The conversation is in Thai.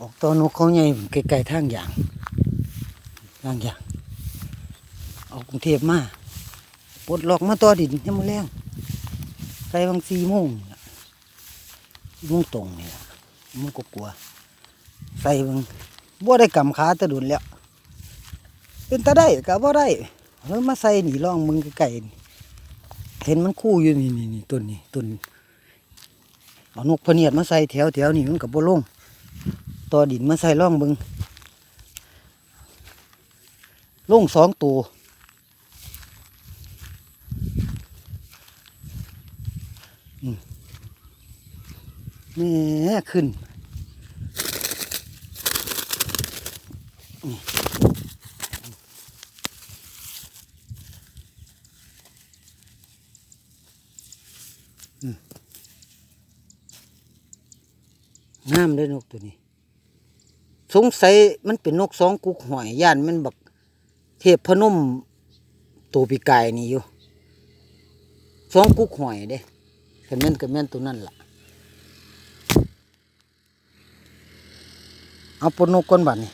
ออกตอนนกเขาใหญ่ไกลๆทางอย่างทางอย่างออกกรุงเทพมาปลดล็อกมาต่อดินยังมาแรงไกลบางสี่โมงนี่ล่ะสี่โมงตรงนี่ละมันก็กลัว ใส่บางบ่ได้กำขาตะดุนแล้ว เป็นตาได้ก็บ่ได้เฮ้ยมาใส่หนีร่องมึงไก่เห็นมันคู่อยู่นี่นี่นี่ต้นนี่ต้นเอานกพเนียดมาใส่แถวแถวนี่มันกับบ่ลง ต่อดินมาใส่ร่องมึงลงสองตัวอืมแหม่ขึ้นงามเลยนกตัวนี้ สงสัยมันเป็นนกสองกุกหอยย่านมันบักเทพพนมตัวปีกายนี่อยู่สองกุกหอยเด้กันแม่นกันแม่นตัวนั่นล่ะเอาปนนกก้นบัดนี้